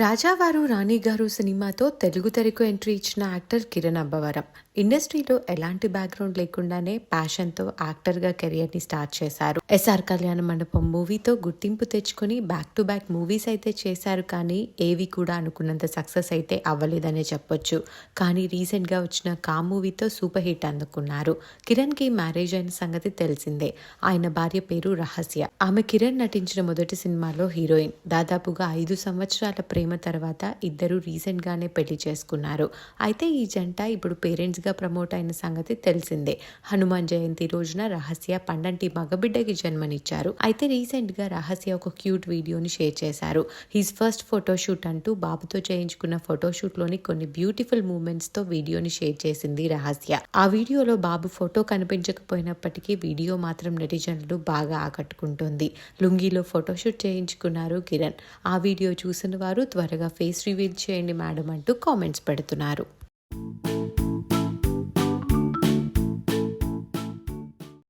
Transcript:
రాజావారు రాణి గారు సినిమాతో తెలుగు తెరకు ఎంట్రీ ఇచ్చిన యాక్టర్ కిరణ్ అబ్బవరం. ఇండస్ట్రీలో ఎలాంటి బ్యాక్గ్రౌండ్ లేకుండానే ప్యాషన్తో యాక్టర్గా కెరియర్ని స్టార్ట్ చేశారు. ఎస్ఆర్ కళ్యాణ మండపం మూవీతో గుర్తింపు తెచ్చుకుని బ్యాక్ టు బ్యాక్ మూవీస్ అయితే చేశారు కానీ ఏవి కూడా అనుకున్నంత సక్సెస్ అయితే అవ్వలేదనే చెప్పొచ్చు. కానీ రీసెంట్గా వచ్చిన కా మూవీతో సూపర్ హిట్ అందుకున్నారు. కిరణ్కి మ్యారేజ్ అయిన సంగతి తెలిసిందే. ఆయన భార్య పేరు రహస్య. ఆమె కిరణ్ నటించిన మొదటి సినిమాలో హీరోయిన్ దాదాపుగా ఐదు సంవత్సరాల ప్రేమ తర్వాత ఇద్దరు రీసెంట్గానే పెళ్ళి చేసుకున్నారు. అయితే ఈ జంట ఇప్పుడు పేరెంట్స్గా ప్రమోట్ అయిన సంగతి తెలిసిందే. హనుమాన్ జయంతి రోజున రహస్య పండంటి మగబిడ్డకి జన్మనిచ్చారు. అయితే రీసెంట్గా రహస్య ఒక క్యూట్ వీడియోని షేర్ చేశారు. హిస్ ఫస్ట్ ఫోటోషూట్ అంటూ బాబుతో చేయించుకున్న ఫోటోషూట్లోని కొన్ని బ్యూటిఫుల్ మూమెంట్స్తో వీడియోని షేర్ చేసింది రహస్య. ఆ వీడియోలో బాబు ఫోటో కనిపించకపోయినప్పటికీ వీడియో మాత్రం నెటిజన్లు బాగా ఆకట్టుకుంటుంది. లుంగీలో ఫోటోషూట్ చేయించుకున్నారు కిరణ్. ఆ వీడియో చూసిన వారు త్వరగా ఫేస్ రివీల్ చేయండి మేడం అంటూ కామెంట్స్ పెడుతున్నారు.